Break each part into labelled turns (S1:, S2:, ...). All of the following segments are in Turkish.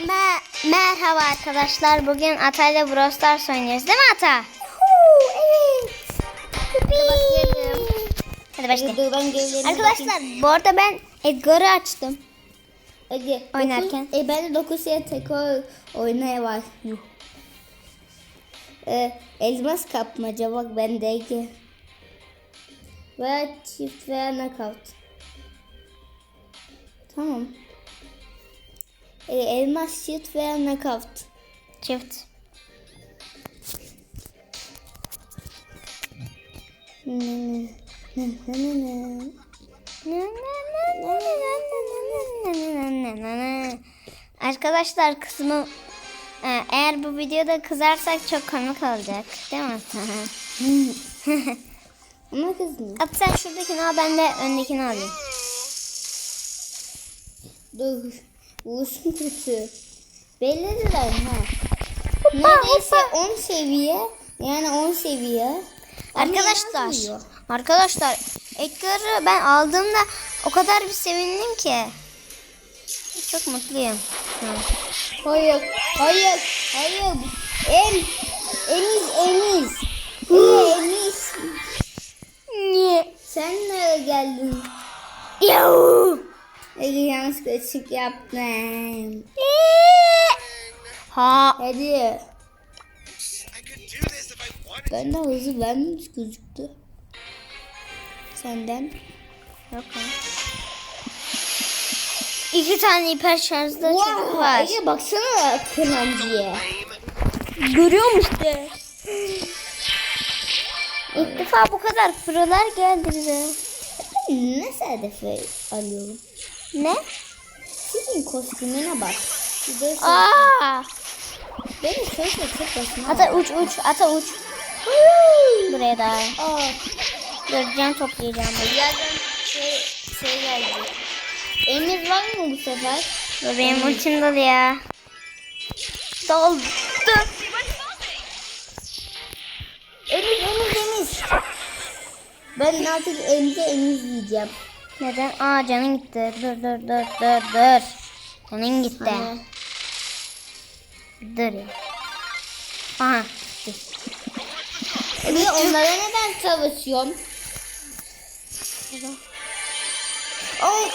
S1: Me- merhaba arkadaşlar. Bugün Atay'la Brawl Stars oynuyoruz değil mi Ata?
S2: evet.
S1: Hadi başlayalım. Arkadaşlar bu arada ben Edgar'ı açtım.
S2: Hadi.
S1: Oynarken.
S2: Dokuz, e, ben de 9 ya tekrar oynaya var. E, elmas kapmaca bak bendeydi. Ve çift veya knockout. Tamam. E, elmas çift veya knockout.
S1: Çift. Arkadaşlar kısmı e, eğer bu videoda kızarsak çok komik olacak. Değil mi?
S2: Ama kızım.
S1: At sen şuradakini al ben de öndekini alayım.
S2: Dur. Vursun kötü. Belirler ha. Neredeyse 10 seviye. Yani 10 seviye.
S1: Arkadaşlar, arkadaşlar Edgar'ı ben aldığımda o kadar bir sevindim ki. Çok mutluyum. Hı.
S2: Hayır. Hayır. Hayır. Em. Emiz. Emiz. İyi Emiz.
S1: Niye?
S2: Sen nereye geldin?
S1: Yahu!
S2: Ege yanlış kaçık yaptım.
S1: Ha.
S2: Hadi. Ben de hızlı vermiş gözüktü. Senden.
S1: Yok. İki tane hiper şarjlı çocuk var.
S2: Ege baksana kınancıya.
S1: Görüyorum işte. İlk defa bu kadar prolar geldi bize.
S2: Ne sadefe alıyorum.
S1: Ne?
S2: Sizin kostümüne bak.
S1: Aa!
S2: Benim sözle tek başıma.
S1: Ata uç uç, ata uç. Buraya da.
S2: Aa,
S1: Dur can toplayacağım.
S2: bir yerden şey, şey geldi. Emir var mı bu sefer?
S1: Dur benim ultim dolu ya. Doldu.
S2: Emir, Emir, Emir. Ben artık Emir'de Emir diyeceğim.
S1: Neden? Aa canın gitti. Dur dur dur dur dur. Canın gitti.
S2: Aha.
S1: Dur ya. Aha.
S2: Emir onlara neden savaşıyorsun? Ay.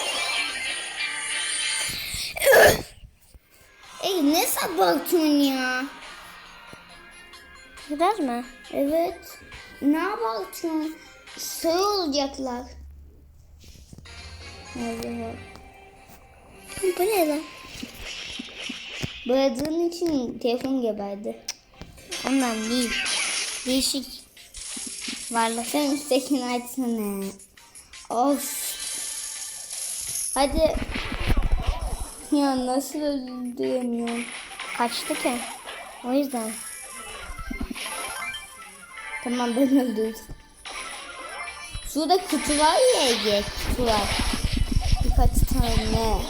S2: Ey ne sabatıyorsun ya?
S1: Gider mi?
S2: Evet. Ne abartıyorsun? Sarı olacaklar. Allah.
S1: Bu ne lan?
S2: Boyadığın için telefon geberdi.
S1: Ondan değil. Değişik. Varlık.
S2: Sen üsttekini açsana. Of. Hadi. Ya nasıl öldüremiyorum?
S1: Kaçtı ki. O yüzden.
S2: Tamam ben öldürdüm. Şurada kutu var ya Ege. Kutu var. Tane.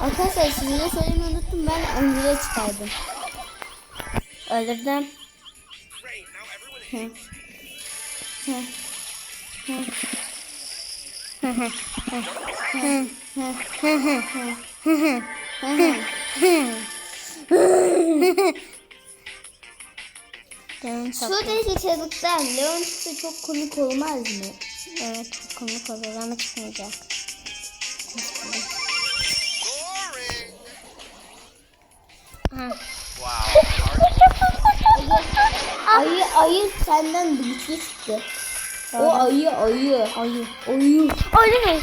S2: Arkadaşlar size söylemeyi unuttum. Ben öncüye çıkardım.
S1: Öldürdüm.
S2: Hı. Hı. Hı hı.
S1: Canım çok.
S2: Şuradaki çocuklar Leon çok komik olmaz mı?
S1: Evet çok komik olur ama çıkmayacak.
S2: Ayı ayı senden güçlü çıktı. O ayı ayı. Ayı. Ayı.
S1: Öyle mi?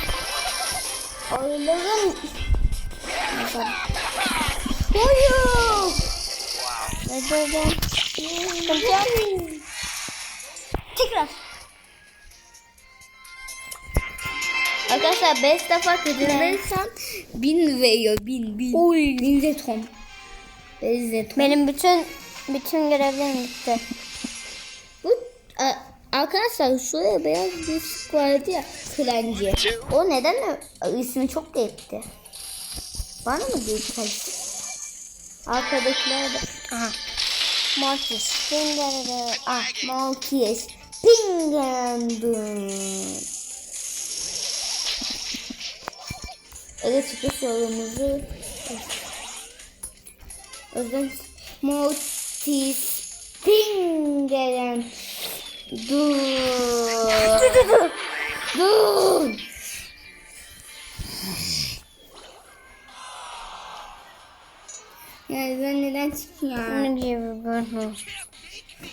S2: Ayıların Ayı.
S1: Öldürdüm. Tekrar.
S2: Arkadaşlar 5 defa kazanırsan 1000 veriyor 1000 1000.
S1: Oy.
S2: 1000 jeton. 5 jeton.
S1: Benim bütün bütün görevlerim bitti.
S2: Bu a- arkadaşlar şuraya beyaz bir ışık vardı ya kılancı. O neden ismi çok değişti? Bana mı değişti? Arkadakiler de
S1: Aha. Mortis. Dindere. Ah.
S2: Malkies. Pingandun. Evet çıkış yolumuzu O yüzden Mortis Pingelen Dur. Dur. Ya sen neden çıkıyorsun?
S1: Ne diyor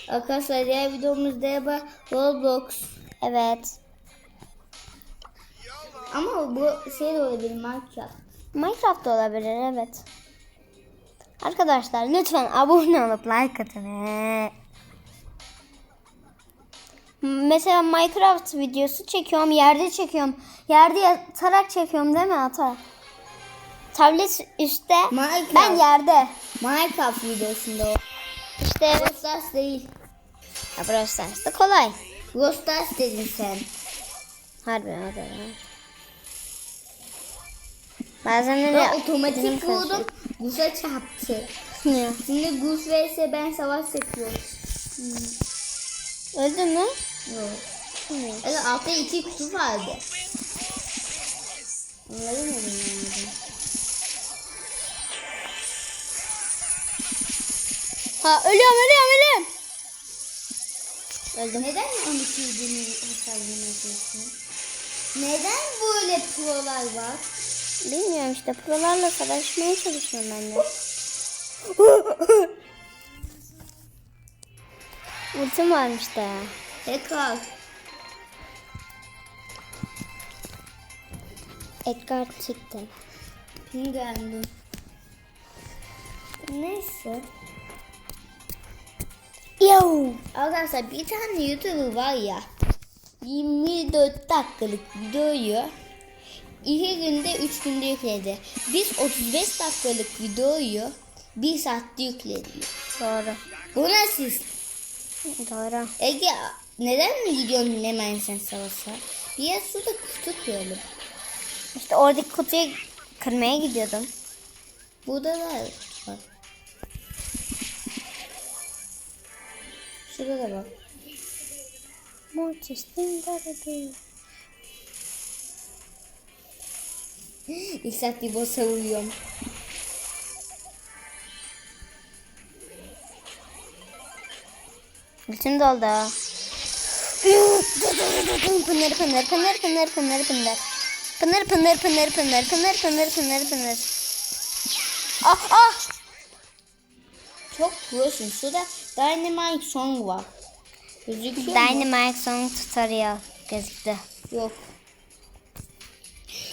S2: Arkadaşlar diğer videomuzda Roblox.
S1: Evet.
S2: Ama bu şey de olabilir Minecraft.
S1: Minecraft da olabilir evet. Arkadaşlar lütfen abone olup like atın. he. Mesela Minecraft videosu çekiyorum, yerde çekiyorum. Yerde yatarak çekiyorum değil mi Ata? Tablet üstte,
S2: Minecraft.
S1: ben yerde.
S2: Minecraft videosunda o.
S1: İşte
S2: Stars değil.
S1: ya Brawl Stars'ta kolay.
S2: Brawl Stars dedin sen.
S1: Harbi o da. Bazen de
S2: Ben otomatik vurdum. Gus'a çarptı.
S1: Ne?
S2: Şimdi Gus vs ben savaş yapıyorum.
S1: Öldü mü?
S2: Yok. Evet altta iki kutu vardı. Onları mı bilmiyorum?
S1: Ha ölüyorum ölüyorum ölüyorum. Öldüm.
S2: Neden onu sildiğini hesabını yapıyorsun? Neden böyle prolar var?
S1: Bilmiyorum işte prolarla savaşmaya çalışıyorum ben de. Ultim varmış da.
S2: Tekrar.
S1: Edgar çıktı.
S2: Kim geldi?
S1: Neyse. Yo.
S2: Arkadaşlar bir tane YouTuber var ya. 24 dakikalık videoyu iki günde 3 günde yükledi. Biz 35 dakikalık videoyu 1 saatte yükledi.
S1: Doğru.
S2: Bu nasıl?
S1: Doğru.
S2: Ege neden mi gidiyorsun hemen sen savaşa? Biraz suda kutu koyalım.
S1: İşte oradaki kutuyu kırmaya gidiyordum.
S2: Burada da var. Şurada da bak.
S1: Mortis'in darbe.
S2: İlk saat bir bossa uyuyorum.
S1: Ultim doldu. Pınır pınır pınır pınır pınır pınır. Pınır pınır pınır pınır pınır pınır pınır pınır. Ah ah.
S2: Çok prosun. Şurada Dynamite Song var. Gözüküyor mu?
S1: Dynamite Song tutorial gözüktü.
S2: Yok.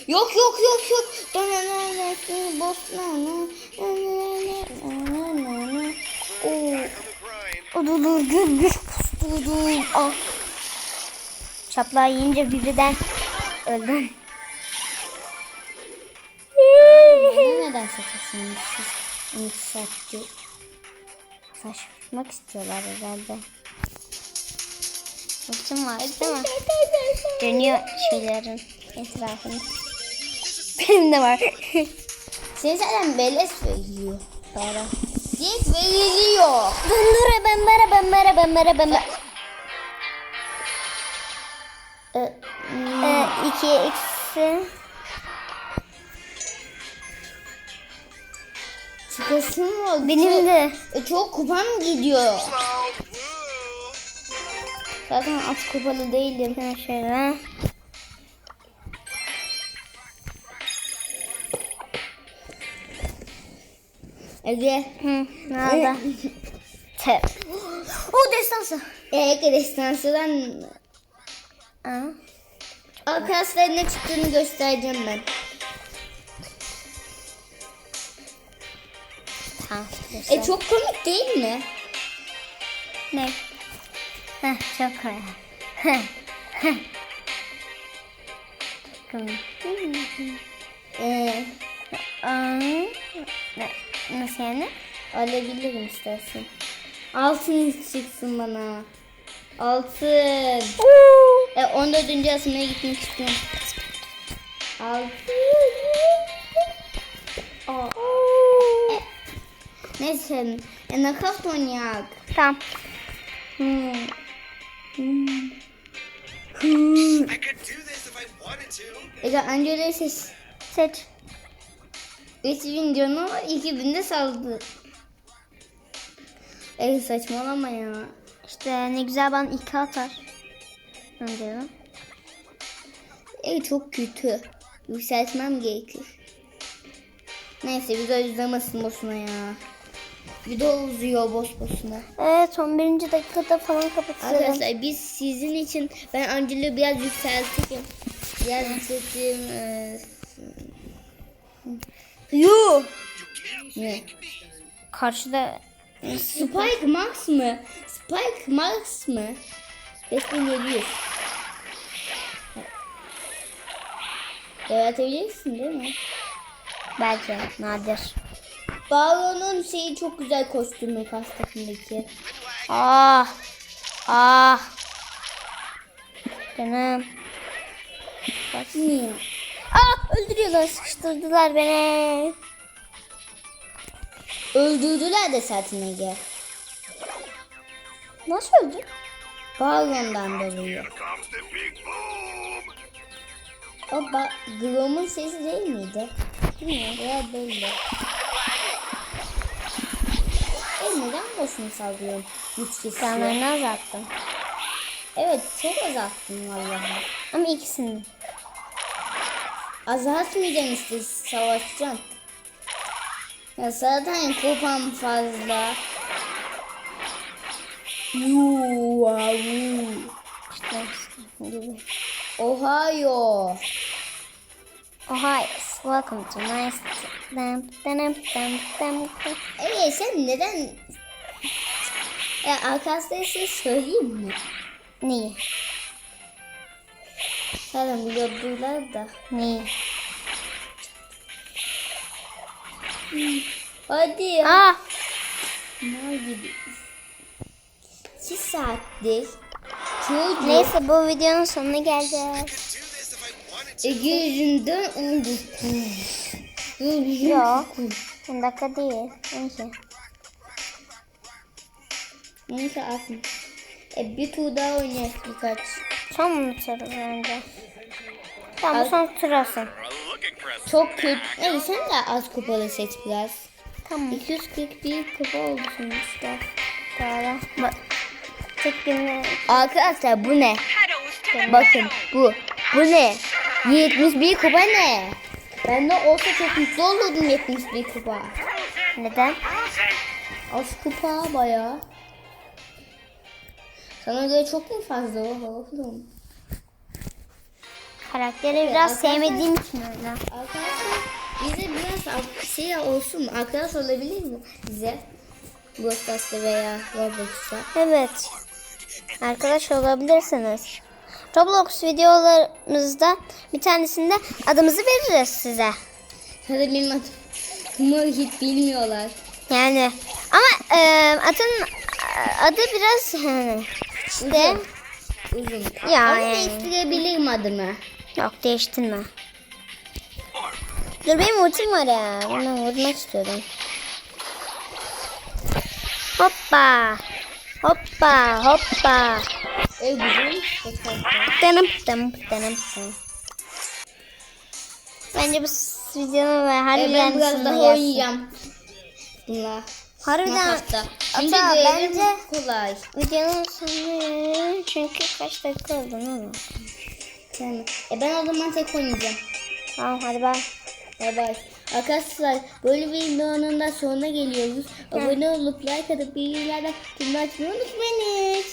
S2: Yok yok yok yok. Oo.
S1: Odulu gül gül pustulu. Ah. Çaplar yiyince birden öldüm.
S2: Neden satıyorsunuz siz? 12 saattir.
S1: Saçmak istiyorlar herhalde. Ultim var değil mi? Dönüyor şeylerin etrafını. Benim de var.
S2: Senin zaten beleş veriyor. Para. Direkt veriliyor.
S1: Bambara bambara bambara bambara bambara.
S2: Ee,
S1: iki eksi.
S2: çıkasın mı?
S1: Benim de.
S2: E, çok kupam gidiyor. Zaten az kupalı değilim.
S1: Şöyle.
S2: Ege.
S1: Hı, ne oldu? Tep. O destansı.
S2: Ege destansıdan arkadaşlar ne çıktığını göstereceğim ben.
S1: Tamam.
S2: E çok komik değil mi?
S1: Ne? Heh, çok kolay. Heh, heh. Komik.
S2: Ee,
S1: Aa, ne- Nasıl yani?
S2: alabilirim istersen. Altın çıksın bana. Altın. E 14. asmaya gitmek istiyorum. Altın. Aa. E, Neyse. E, nakavt oynayak.
S1: Tamam.
S2: Hmm.
S3: I could do this if I wanted to.
S2: Ege Angela'yı ses.
S1: Seç.
S2: 3000 canı var 2000 de saldı. Ey saçmalama ya.
S1: İşte ne güzel bana iki atar. Önceden.
S2: Ey çok kötü. Yükseltmem gerekir. Neyse video izlemesin boşuna ya. Video uzuyor boş boşuna.
S1: Evet 11. dakikada falan kapatırım.
S2: Arkadaşlar biz sizin için ben Angel'ı biraz yükselteyim. Biraz yükselteyim. Ee,
S1: Yuh.
S2: ne?
S1: Karşıda
S2: Spike Max mı? Spike Max mı? 5700. Yaratabilirsin değil mi?
S1: belki nadir.
S2: Baron'un şeyi çok güzel kostümü kas takımdaki.
S1: Ah. Ah. Canım.
S2: Niye?
S1: Ah öldürüyorlar sıkıştırdılar beni.
S2: Öldürdüler de zaten Ege.
S1: Nasıl öldü?
S2: Baron'dan dolayı. O ba Grom'un sesi değil miydi? Bilmiyorum. Veya belli. E neden boşuna saldırıyorum? Güç kesiyor.
S1: Canlarını azalttım.
S2: Evet çok azalttım vallahi.
S1: Ama ikisini.
S2: Azaltmayacağım işte savaşacağım. Ya zaten kupam fazla. Ohio.
S1: Ohio. Welcome to my dam.
S2: Evet sen neden... Ya arkadaşlar size söyleyeyim mi?
S1: Neyi?
S2: Zaten biliyordular da.
S1: Neyi?
S2: Hadi ya.
S1: Ah.
S2: Mal gibi. İki saattir. Çocuk.
S1: Neyse bu videonun sonuna geleceğiz.
S2: Ege yüzünden oldu.
S1: Yok. 10 dakika değil. 12.
S2: Neyse atma. E, bir tur daha oynayacağız birkaç.
S1: Son mu turu bence? Tamam bu son
S3: a
S2: Çok kötü. Neyse sen de az kupalı seç biraz.
S1: Tamam.
S2: 241 kupa oldu sonuçta.
S1: Doğru. Bak. Tek
S2: Arkadaşlar bu ne? Bakın bu. Bu ne? 71 kupa ne? Ben de olsa çok mutlu olurdum 71 kupa.
S1: neden?
S2: Az kupa bayağı. Sana göre çok mu fazla oğlum?
S1: Karakteri biraz
S2: arkadaşlar-
S1: sevmediğim için öyle.
S2: Arkadaşlar bize biraz şey olsun mu? Arkadaş olabilir mi bize? Ghostbusters veya Roblox'ta.
S1: Evet. Arkadaş olabilirsiniz. Roblox videolarımızda bir tanesinde adımızı veririz size.
S2: Hadi benim adımı hiç bilmiyorlar.
S1: Yani ama e, adın adı biraz hani işte
S2: Uzun.
S1: Ya
S2: Ama
S1: yani.
S2: değiştirebilirim adımı.
S1: yok değiştirme. Dur benim ultim var ya. Bunu vurmak istiyorum. Hoppa. Hoppa hoppa.
S2: E güzel.
S1: Dınıp dınıp dınıp dınıp. Bence bu videonun ve
S2: E
S1: harbiden
S2: ben biraz daha oynayacağım. Bunlar.
S1: Harbiden
S2: Makasta. Çünkü
S1: Ata, bence
S2: kolay.
S1: videonun sonu çünkü kaç dakika oldu ama.
S2: Tamam. E ben o zaman tek oynayacağım.
S1: Tamam hadi ben.
S2: Bay bay. Arkadaşlar böyle bir videonun da sonuna geliyoruz. Abone olup like atıp bilgilerden tüm açmayı unutmayın.